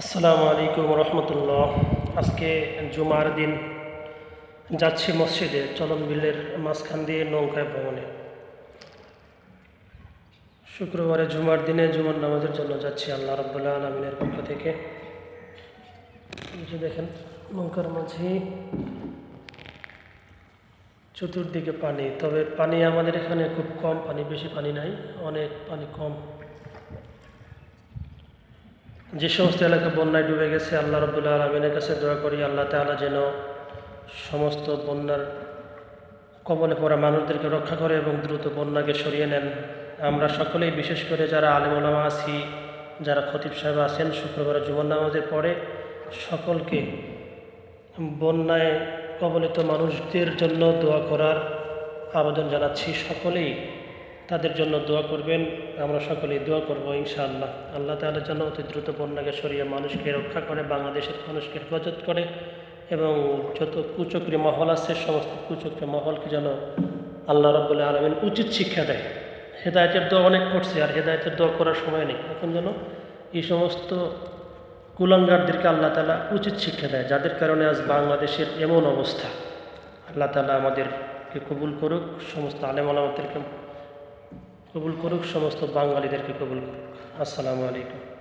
আসসালামু আলাইকুম রহমতুল্লাহ। আজকে জুমার দিন, যাচ্ছি মসজিদে চলন বিলের মাঝখান দিয়ে নৌকায় ভ্রমণে। শুক্রবারে জুমার দিনে জুমার নামাজের জন্য যাচ্ছি আল্লাহ রব্বুল্লাহ আলমিনের পক্ষ থেকে। দেখেন, নৌকার মাঝে চতুর্দিকে পানি, তবে পানি আমাদের এখানে খুব কম, পানি বেশি পানি নাই, অনেক পানি কম। যে সমস্ত এলাকা বন্যায় ডুবে গেছে, আল্লাহ রবুল্লাহ আলমিনের কাছে দোয়া করি, আল্লাহ তাআলা যেন সমস্ত বন্যার কবলে পড়া মানুষদেরকে রক্ষা করে এবং দ্রুত বন্যাকে সরিয়ে নেন। আমরা সকলেই, বিশেষ করে যারা আলিমুলামা আছি, যারা খতিব সাহেব আছেন শুক্রবার জুমার নামাজের পরে সকলকে বন্যায় কবলিত মানুষদের জন্য দোয়া করার আবেদন জানাচ্ছি। সকলেই তাদের জন্য দোয়া করবেন। আমরা সকলেই দোয়া করব ইনশাআল্লাহ। আল্লাহ তাআলা যেন অতি দ্রুত বন্যাকে সরিয়ে মানুষকে রক্ষা করে, বাংলাদেশের মানুষকে হেফাজত করে এবং যত কুচক্রি মহল আছে, সমস্ত কুচক্রি মহলকে যেন আল্লাহ রব্বুল্লাহ আলমিন উচিত শিক্ষা দেয়। হেদায়তের দোয়া অনেক করছে, আর হেদায়তের দোয়া করার সময় নেই। এখন যেন এই সমস্ত কুলাঙ্গারদেরকে আল্লাহ তালা উচিত শিক্ষা দেয়, যাদের কারণে আজ বাংলাদেশের এমন অবস্থা। আল্লাহ তালা আমাদেরকে কবুল করুক, সমস্ত আলেম আলামতদেরকে কবুল করুক সমস্ত বাঙালিদেরকে কবুল করুক। আসসালামু আলাইকুম।